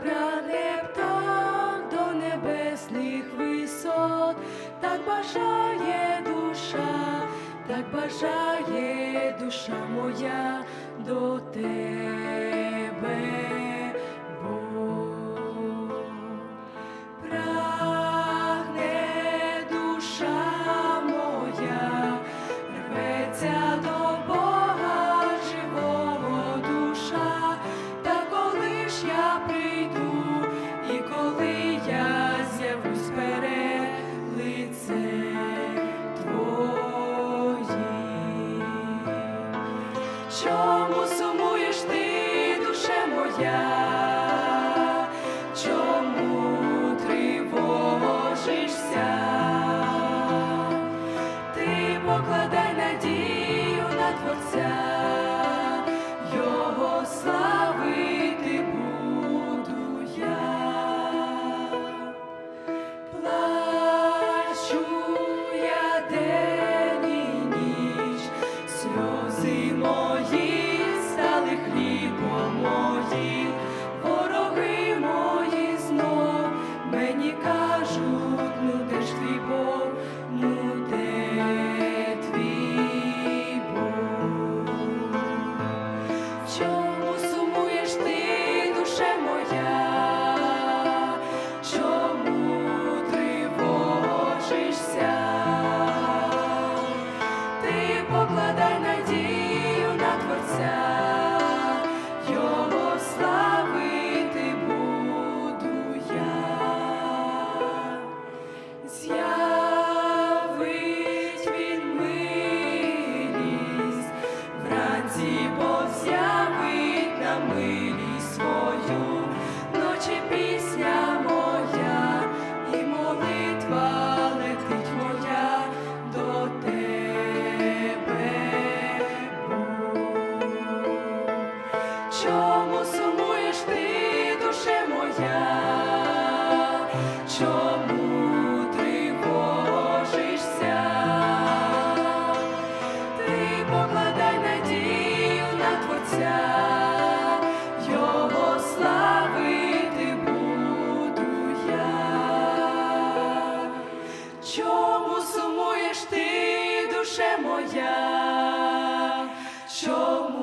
Так до небесних висот, так бажає душа, так бажає душа моя до тебе. чому сумуєш ти, душе моя, чому тривожишся, ти покладай надію на Творця. чому тривожишся? Ти покладай надію на Творця, Його славити буду я. Чому сумуєш ти, душе моя? Чому